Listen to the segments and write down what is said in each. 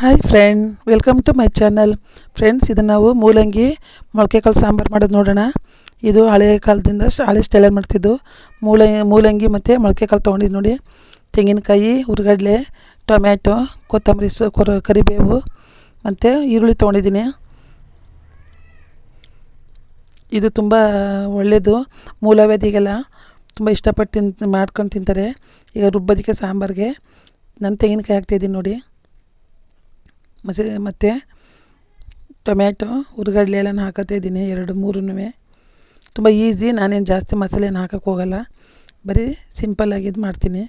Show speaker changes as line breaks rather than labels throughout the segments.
Hi friend welcome to my channel friends ಇದು ನಾವು ಮೂಲಂಗಿ ಮೊಳಕೆ ಕಾಳು ಸಾಂಬಾರು ಮಾಡೋದು ನೋಡೋಣ. ಇದು ಹಳೆ ಕಾಲದಿಂದ ಹಳೆ ಸ್ಟೈಲಲ್ಲಿ ಮಾಡ್ತಿದ್ದು. ಮೂಲ, ಮೂಲಂಗಿ ಮತ್ತು ಮೊಳಕೆ ಕಾಳು ತೊಗೊಂಡಿದ್ದು ನೋಡಿ. ತೆಂಗಿನಕಾಯಿ, ಹುರ್ಗಡ್ಲೆ, ಟೊಮ್ಯಾಟೊ, ಕೊತ್ತಂಬರಿ ಸೊ, ಕೊರ, ಕರಿಬೇವು ಮತ್ತು ಈರುಳ್ಳಿ ತೊಗೊಂಡಿದ್ದೀನಿ. ಇದು ತುಂಬ ಒಳ್ಳೆಯದು ಮೂಲವ್ಯಾಧಿಗೆಲ್ಲ ತುಂಬ ಇಷ್ಟಪಟ್ಟು ತಿನ್, ಮಾಡ್ಕೊಂಡು ತಿಂತಾರೆ. ಈಗ ರುಬ್ಬೋದಕ್ಕೆ ಸಾಂಬಾರಿಗೆ. ನಾನು ತೆಂಗಿನಕಾಯಿ ಹಾಕ್ತಾಯಿದ್ದೀನಿ ನೋಡಿ. ಮಸಿ, ಮತ್ತು ಟೊಮ್ಯಾಟೊ, ಹುರ್ಗಡ್ಲೆ ಎಲ್ಲ ಹಾಕತ್ತೆ ಇದ್ದೀನಿ, ಎರಡು ಮೂರೂ ತುಂಬ ಈಸಿ, ನಾನೇನು ಜಾಸ್ತಿ ಮಸಾಲೆನ ಹಾಕಕ್ಕೆ ಹೋಗಲ್ಲ. ಬರೀ ಸಿಂಪಲ್ಲಾಗಿ ಇದು ಮಾಡ್ತೀನಿ.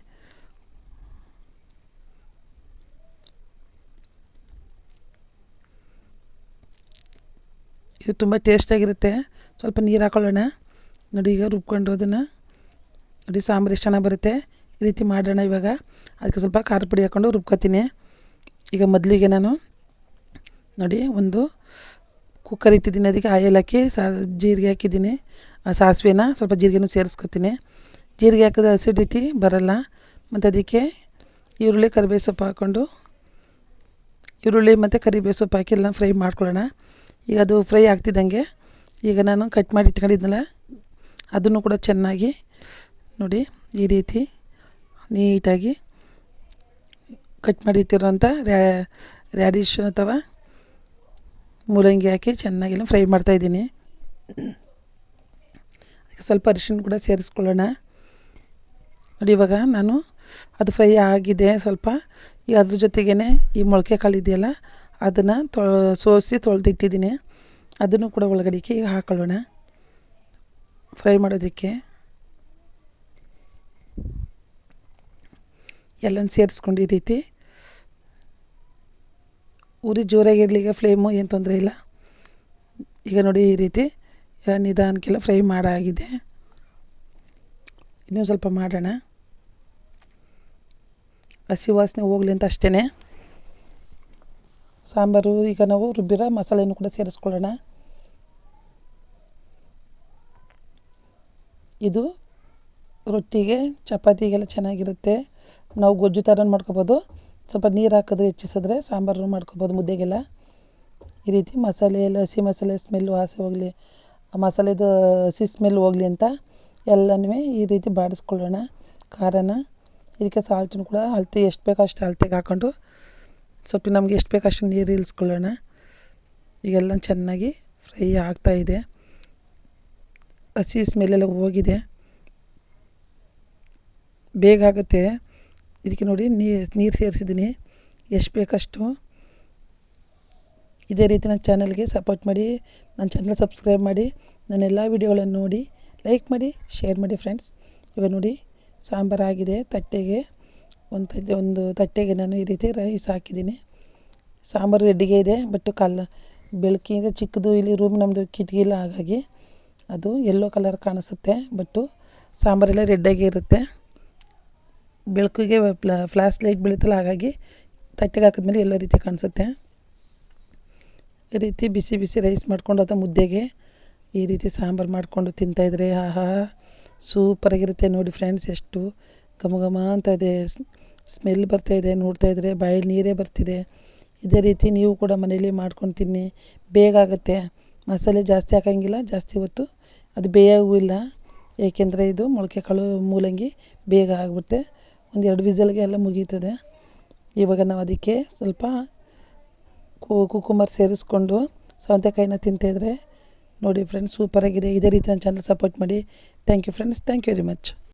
ಇದು ತುಂಬ ಟೇಸ್ಟಾಗಿರುತ್ತೆ ಸ್ವಲ್ಪ ನೀರು ಹಾಕೊಳ್ಳೋಣ. ನೋಡಿ, ಈಗ ರುಬ್ಕೊಂಡು ಅದನ್ನು. ನೋಡಿ, ಸಾಂಬಾರು ಎಷ್ಟು ಚೆನ್ನಾಗಿ ಬರುತ್ತೆ. ಈ ರೀತಿ ಮಾಡೋಣ ಇವಾಗ. ಅದಕ್ಕೆ ಸ್ವಲ್ಪ ಖಾರ ಪುಡಿ ಹಾಕ್ಕೊಂಡು ರುಬ್ಕೊತೀನಿ. ಈಗ ಮೊದಲಿಗೆ ನಾನು ನೋಡಿ ಒಂದು ಕುಕ್ಕರ್ ಇಟ್ಟಿದ್ದೀನಿ. ಅದಕ್ಕೆ ಆಯಲ್ ಹಾಕಿ ಸಾ, ಜೀರಿಗೆ ಹಾಕಿದ್ದೀನಿ. ಸಾಸಿವೆನ ಸ್ವಲ್ಪ ಜೀರಿಗೆನೂ ಸೇರಿಸ್ಕೊತೀನಿ. ಜೀರಿಗೆ ಹಾಕಿದ್ರೆ ಅಸಿಡಿಟಿ ಬರಲ್ಲ. ಮತ್ತು ಅದಕ್ಕೆ ಈರುಳ್ಳಿ ಕರಿಬೇವು ಸೊಪ್ಪು ಹಾಕ್ಕೊಂಡು, ಈರುಳ್ಳಿ ಮತ್ತು ಕರಿಬೇವು ಸೊಪ್ಪು ಹಾಕಿ ಎಲ್ಲ ಫ್ರೈ ಮಾಡ್ಕೊಳ್ಳೋಣ. ಈಗ ಅದು ಫ್ರೈ ಆಗ್ತಿದ್ದಂಗೆ ಈಗ ನಾನು ಕಟ್ ಮಾಡಿ ಇಟ್ಕೊಂಡಿದ್ನಲ್ಲ, ಅದನ್ನು ಕೂಡ ಚೆನ್ನಾಗಿ ನೋಡಿ ಈ ರೀತಿ ನೀಟಾಗಿ ಕಟ್ ಮಾಡಿ ಇಟ್ಟಿರೋಂಥ ರ್ಯಾಡಿಶ್ ಅಥವಾ ಮೂಲಂಗಿ ಹಾಕಿ ಚೆನ್ನಾಗಿಲ್ಲ, ಫ್ರೈ ಮಾಡ್ತಾಯಿದ್ದೀನಿ ಸ್ವಲ್ಪ ಅರಿಶಿನ ಕೂಡ ಸೇರಿಸ್ಕೊಳ್ಳೋಣ. ನೋಡಿ, ಇವಾಗ ನಾನು ಅದು ಫ್ರೈ ಆಗಿದೆ ಸ್ವಲ್ಪ. ಈಗ ಅದ್ರ ಜೊತೆಗೇ ಈ ಮೊಳಕೆ ಕಾಳು ಇದೆಯಲ್ಲ, ಅದನ್ನು ತೊ ಸೋಸಿ ತೊಳೆದಿಟ್ಟಿದ್ದೀನಿ. ಅದನ್ನು ಕೂಡ ಒಳಗಡೆಗೆ ಈಗ ಹಾಕೊಳ್ಳೋಣ. ಫ್ರೈ ಮಾಡೋದಕ್ಕೆ. ಎಲ್ಲ ಸೇರಿಸ್ಕೊಂಡು ಈ ರೀತಿ. ಉರಿ ಜೋರಾಗಿರಲಿ ಈಗ ಫ್ಲೇಮು ಏನು ತೊಂದರೆ ಇಲ್ಲ. ಈಗ ನೋಡಿ ಈ ರೀತಿ ನಿಧಾನಕ್ಕೆಲ್ಲ ಫ್ರೈ ಮಾಡಾಗಿದೆ. ಇನ್ನೂ ಸ್ವಲ್ಪ ಮಾಡೋಣ. ಹಸಿ ವಾಸನೆ ಹೋಗಲಿ ಅಂತ ಅಷ್ಟೇ ಸಾಂಬಾರು ಈಗ ನಾವು ರುಬ್ಬಿರೋ ಮಸಾಲೆಯನ್ನು ಕೂಡ ಸೇರಿಸ್ಕೊಳ್ಳೋಣ. ಇದು ರೊಟ್ಟಿಗೆ, ಚಪಾತಿಗೆಲ್ಲ ಚೆನ್ನಾಗಿರುತ್ತೆ. ನಾವು ಗೊಜ್ಜು ಥರ ಮಾಡ್ಕೊಬೋದು. ಸ್ವಲ್ಪ ನೀರು ಹಾಕಿದ್ರೆ ಹೆಚ್ಚಿಸಿದ್ರೆ ಸಾಂಬಾರು ಮಾಡ್ಕೊಬೋದು ಮುದ್ದೆಗೆಲ್ಲ. ಈ ರೀತಿ ಮಸಾಲೆ ಎಲ್ಲ, ಹಸಿ ಮಸಾಲೆ ಸ್ಮೆಲ್ ವಾಸೆ ಹೋಗಲಿ ಮಸಾಲೆದು ಹಸಿ ಸ್ಮೆಲ್ ಹೋಗಲಿ ಅಂತ ಎಲ್ಲನೂ ಈ ರೀತಿ ಬಾಡಿಸ್ಕೊಳ್ಳೋಣ. ಖಾರನ, ಇದಕ್ಕೆ ಸಾಲ್ಟನ್ನು ಕೂಡ ಅಳತೆ ಎಷ್ಟು ಬೇಕೋ ಅಷ್ಟು ಅಳತೆಗೆ ಹಾಕ್ಕೊಂಡು ಸ್ವಲ್ಪ ನಮಗೆ ಎಷ್ಟು ಬೇಕೋ ಅಷ್ಟು ನೀರು ಇಳಿಸ್ಕೊಳ್ಳೋಣ. ಈಗೆಲ್ಲ ಚೆನ್ನಾಗಿ ಫ್ರೈ ಆಗ್ತಾಯಿದೆ ಹಸಿ ಸ್ಮೆಲ್ಲೆಲ್ಲ ಹೋಗಿದೆ. ಬೇಗ ಆಗುತ್ತೆ. ಇದಕ್ಕೆ ನೋಡಿ ನೀರು ಸೇರಿಸಿದ್ದೀನಿ. ಎಷ್ಟು ಬೇಕಷ್ಟು? ಇದೇ ರೀತಿ ನನ್ನ ಚಾನಲ್ಗೆ ಸಪೋರ್ಟ್ ಮಾಡಿ, ನನ್ನ ಚಾನಲ್ ಸಬ್ಸ್ಕ್ರೈಬ್ ಮಾಡಿ, ನನ್ನ ಎಲ್ಲ ವಿಡಿಯೋಗಳನ್ನು ನೋಡಿ, ಲೈಕ್ ಮಾಡಿ, ಶೇರ್ ಮಾಡಿ ಫ್ರೆಂಡ್ಸ್. ಇವಾಗ ನೋಡಿ, ಸಾಂಬಾರು ಆಗಿದೆ, ತಟ್ಟೆಗೆ. ಒಂದು ತಟ್ಟೆ, ಒಂದು ತಟ್ಟೆಗೆ ನಾನು ಈ ರೀತಿ ರೈಸ್ ಹಾಕಿದ್ದೀನಿ. ಸಾಂಬಾರು ರೆಡ್ಡಿಗೆ ಇದೆ, ಬಟ್ ಕಲ್ಲ ಬೆಳಕಿಂದ ಚಿಕ್ಕದು, ಇಲ್ಲಿ ರೂಮ್ ನಮ್ಮದು ಕಿಟಕಿ ಇಲ್ಲ ಹಾಗಾಗಿ ಅದು ಎಲ್ಲೋ ಕಲರ್ ಕಾಣಿಸುತ್ತೆ ಬಟ್ಟು ಸಾಂಬಾರೆಲ್ಲ ರೆಡ್ಡಾಗಿ ಇರುತ್ತೆ. ಬೆಳಕಿಗೆ ಫ್ಲಾಶ್ ಲೈಟ್ ಬೀಳುತ್ತಲ್ಲ, ಹಾಗಾಗಿ ತಟ್ಟೆಗೆ ಹಾಕಿದ್ಮೇಲೆ ಎಲ್ಲ ರೀತಿ ಕಾಣಿಸುತ್ತೆ. ಈ ರೀತಿ ಬಿಸಿ ಬಿಸಿ ರೈಸ್ ಮಾಡ್ಕೊಂಡು ಅಥವಾ ಮುದ್ದೆಗೆ ಈ ರೀತಿ ಸಾಂಬಾರು ಮಾಡಿಕೊಂಡು ತಿಂತಾಯಿದ್ರೆ ಆಹಾ ಸೂಪರಾಗಿರುತ್ತೆ ನೋಡಿ ಫ್ರೆಂಡ್ಸ್. ಎಷ್ಟು ಘಮ ಘಮ ಅಂತ ಇದೆ. ಸ್ಮೆಲ್ ಬರ್ತಾಯಿದೆ ನೋಡ್ತಾಯಿದ್ರೆ ಬಾಯಲ್ಲಿ ನೀರೇ ಬರ್ತಿದೆ. ಇದೇ ರೀತಿ ನೀವು ಕೂಡ ಮನೇಲಿ ಮಾಡ್ಕೊಂಡು ತಿನ್ನಿ, ಬೇಗ ಆಗುತ್ತೆ. ಮಸಾಲೆ ಜಾಸ್ತಿ ಹಾಕೋಂಗಿಲ್ಲ, ಜಾಸ್ತಿ ಹೊತ್ತು ಅದು ಬೇಯವೂ ಇಲ್ಲ. ಏಕೆಂದರೆ ಇದು ಮೊಳಕೆ ಕಾಳು ಮೂಲಂಗಿ ಬೇಗ ಆಗಿಬಿಡುತ್ತೆ. ಒಂದೆರಡು ವಿಸಲ್ಗೆ ಎಲ್ಲ ಮುಗೀತದೆ. ಇವಾಗ ನಾವು ಅದಕ್ಕೆ ಸ್ವಲ್ಪ ಕುಕುಂಬರ್ ಸೇರಿಸ್ಕೊಂಡು ಸೌತೆಕಾಯಿನ ತಿಂತಾಯಿದ್ರೆ ನೋಡಿ ಫ್ರೆಂಡ್ಸ್ ಸೂಪರಾಗಿದೆ ಇದೇ ರೀತಿ ನನ್ನ ಚಾನಲ್ ಸಪೋರ್ಟ್ ಮಾಡಿ. Thank you friends thank you very much